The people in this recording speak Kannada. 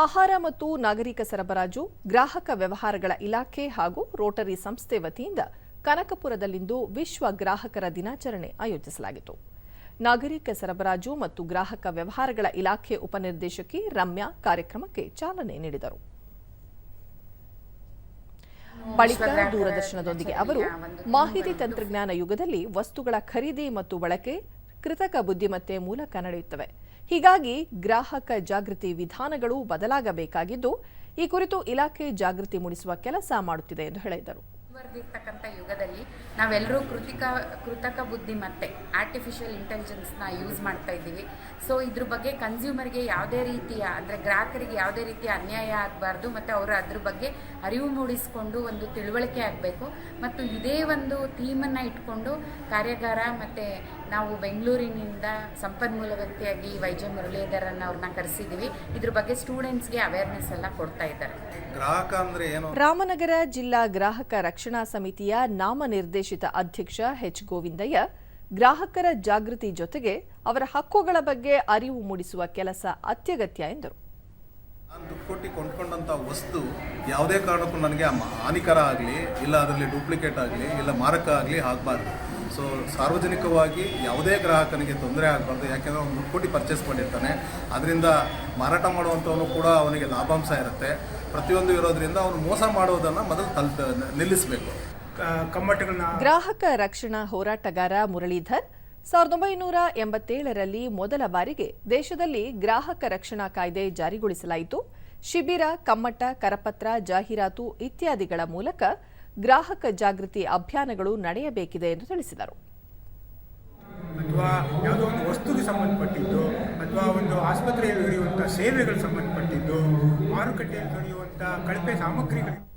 ಆಹಾರ ಮತ್ತು ನಾಗರಿಕ ಸರಬರಾಜು, ಗ್ರಾಹಕ ವ್ಯವಹಾರಗಳ ಇಲಾಖೆ ಹಾಗೂ ರೋಟರಿ ಸಂಸ್ಥೆ ವತಿಯಿಂದ ಕನಕಪುರದಲ್ಲಿಂದು ವಿಶ್ವ ಗ್ರಾಹಕರ ದಿನಾಚರಣೆ ಆಯೋಜಿಸಲಾಗಿತ್ತು. ನಾಗರಿಕ ಸರಬರಾಜು ಮತ್ತು ಗ್ರಾಹಕ ವ್ಯವಹಾರಗಳ ಇಲಾಖೆ ಉಪನಿರ್ದೇಶಕಿ ರಮ್ಯಾ ಕಾರ್ಯಕ್ರಮಕ್ಕೆ ಚಾಲನೆ ನೀಡಿದರು. ಬಳಿಕ ದೂರದರ್ಶನದೊಂದಿಗೆ ಅವರು ಮಾಹಿತಿ ತಂತ್ರಜ್ಞಾನ ಯುಗದಲ್ಲಿ ವಸ್ತುಗಳ ಖರೀದಿ ಮತ್ತು ಬಳಕೆ ಕೃತಕ ಬುದ್ಧಿಮತ್ತೆ ಮೂಲಕ ನಡೆಯುತ್ತವೆ. ಹೀಗಾಗಿ ಗ್ರಾಹಕ ಜಾಗೃತಿ ವಿಧಾನಗಳು ಬದಲಾಗಬೇಕಾಗಿದ್ದು, ಈ ಕುರಿತು ಇಲಾಖೆ ಜಾಗೃತಿ ಮೂಡಿಸುವ ಕೆಲಸ ಮಾಡುತ್ತಿದೆ ಎಂದು ಹೇಳಿದರು. ಮುಂದುವರೆದಿರ್ತಕ್ಕಂಥ ಯುಗದಲ್ಲಿ ನಾವೆಲ್ಲರೂ ಕೃತಿಕ ಕೃತಕ ಬುದ್ಧಿಮತ್ತೆ ಆರ್ಟಿಫಿಷಿಯಲ್ ಇಂಟೆಲಿಜೆನ್ಸ್ನ ಯೂಸ್ ಮಾಡ್ತಾ ಇದ್ದೀವಿ. ಸೊ ಇದ್ರ ಬಗ್ಗೆ ಕನ್ಸ್ಯೂಮರ್ಗೆ ಯಾವುದೇ ರೀತಿಯ ಅಂದರೆ ಗ್ರಾಹಕರಿಗೆ ಯಾವುದೇ ರೀತಿಯ ಅನ್ಯಾಯ ಆಗಬಾರ್ದು ಮತ್ತು ಅವರು ಅದ್ರ ಬಗ್ಗೆ ಅರಿವು ಮೂಡಿಸಿಕೊಂಡು ಒಂದು ತಿಳುವಳಿಕೆ ಆಗಬೇಕು. ಮತ್ತು ಇದೇ ಒಂದು ಥೀಮನ್ನು ಇಟ್ಕೊಂಡು ಕಾರ್ಯಾಗಾರ ಮತ್ತು ನಾವು ಬೆಂಗಳೂರಿನಿಂದ ಸಂಪನ್ಮೂಲ ವ್ಯಕ್ತಿಯಾಗಿ ವೈ ಜೆ ಮುರಳೀಧರನ್ ಅವ್ರನ್ನ ಕರೆಸಿದ್ದೀವಿ. ಇದ್ರ ಬಗ್ಗೆ ಸ್ಟೂಡೆಂಟ್ಸ್ಗೆ ಅವೇರ್ನೆಸ್ ಎಲ್ಲ ಕೊಡ್ತಾ ಇದ್ದಾರೆ. ಗ್ರಾಹಕ ಅಂದ್ರೆ ಏನು? ರಾಮನಗರ ಜಿಲ್ಲಾ ಗ್ರಾಹಕ ರಕ್ಷಣಾ ಸಮಿತಿಯ ನಾಮನಿರ್ದೇಶಿತ ಅಧ್ಯಕ್ಷ ಎಚ್ ಗೋವಿಂದಯ್ಯ ಗ್ರಾಹಕರ ಜಾಗೃತಿ ಜೊತೆಗೆ ಅವರ ಹಕ್ಕುಗಳ ಬಗ್ಗೆ ಅರಿವು ಮೂಡಿಸುವ ಕೆಲಸ ಅತ್ಯಗತ್ಯ ಎಂದರು. ನಾನು ದುಡ್ಡು ಕೊಟ್ಟು ಕೊಂಡ್ಕೊಂಡಂಥ ವಸ್ತು ಯಾವುದೇ ಕಾರಣಕ್ಕೂ ನನಗೆ ಹಾನಿಕರ ಆಗಲಿ, ಇಲ್ಲ ಅದರಲ್ಲಿ ಡೂಪ್ಲಿಕೇಟ್ ಆಗಲಿ, ಇಲ್ಲ ಮಾರಕ ಆಗಲಿ ಆಗಬಾರ್ದು. ಸೊ ಸಾರ್ವಜನಿಕವಾಗಿ ಯಾವುದೇ ಗ್ರಾಹಕನಿಗೆ ತೊಂದರೆ ಆಗಬಾರ್ದು ಯಾಕೆಂದರೆ ಅವ್ನು ದುಡ್ಡು ಕೊಟ್ಟು ಪರ್ಚೇಸ್ ಮಾಡಿರ್ತಾನೆ. ಅದರಿಂದ ಮಾರಾಟ ಮಾಡುವಂಥವನು ಕೂಡ ಅವನಿಗೆ ಲಾಭಾಂಶ ಇರುತ್ತೆ. ಪ್ರತಿಯೊಂದು ಇರೋದ್ರಿಂದ ಅವನು ಮೋಸ ಮಾಡೋದನ್ನು ಮೊದಲು ತಲುಪ ನಿಲ್ಲಿಸಬೇಕು. ಕಮ್ಮಟಗಳನ್ನ ಗ್ರಾಹಕ ರಕ್ಷಣಾ ಹೋರಾಟಗಾರ ಮುರಳೀಧರ್ ಸಾವಿರದ ಒಂಬೈನೂರ ಎಂಬತ್ತೇಳರಲ್ಲಿ ಮೊದಲ ಬಾರಿಗೆ ದೇಶದಲ್ಲಿ ಗ್ರಾಹಕ ರಕ್ಷಣಾ ಕಾಯ್ದೆ ಜಾರಿಗೊಳಿಸಲಾಯಿತು. ಶಿಬಿರ ಕಮ್ಮಟ ಕರಪತ್ರ ಜಾಹೀರಾತು ಇತ್ಯಾದಿಗಳ ಮೂಲಕ ಗ್ರಾಹಕ ಜಾಗೃತಿ ಅಭಿಯಾನಗಳು ನಡೆಯಬೇಕಿದೆ ಎಂದು ತಿಳಿಸಿದರು. ಅಥವಾ ಯಾವುದೋ ಒಂದು ವಸ್ತುಗೆ ಸಂಬಂಧಪಟ್ಟಿದ್ದು, ಅಥವಾ ಒಂದು ಆಸ್ಪತ್ರೆಯಲ್ಲಿ ದೊರೆಯುವಂಥ ಸೇವೆಗಳು ಸಂಬಂಧಪಟ್ಟಿದ್ದು, ಮಾರುಕಟ್ಟೆಯಲ್ಲಿ ದೊರೆಯುವಂಥ ಕಳಪೆ ಸಾಮಗ್ರಿಗಳು